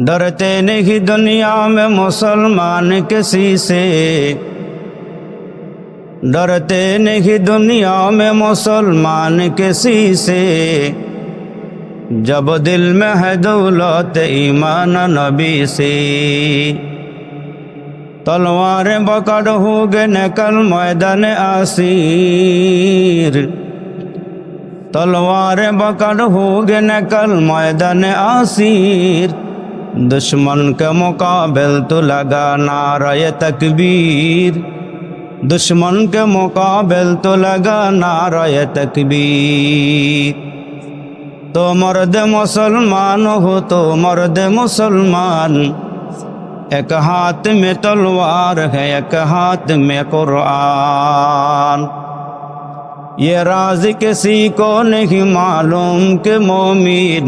डरते नहीं दुनिया में मुसलमान किसी से। डरते नहीं दुनिया में मुसलमान किसी से। जब दिल में है दौलत, ईमान नबी से। तलवारें पकड़ हो गए नकल मैदान आसीर। तलवारें पकड़ हो गए नकल मैदान आसीर। दुश्मन के मुकाबल तो लगा नाराय तकबीर दुश्मन के मुकाबल तो लगा नाराय तकबीर तो मर्द मुसलमान हो तो मर्द मुसलमान एक हाथ में तलवार है एक हाथ में कुरान ये राज किसी को नहीं मालूम कि मोमिन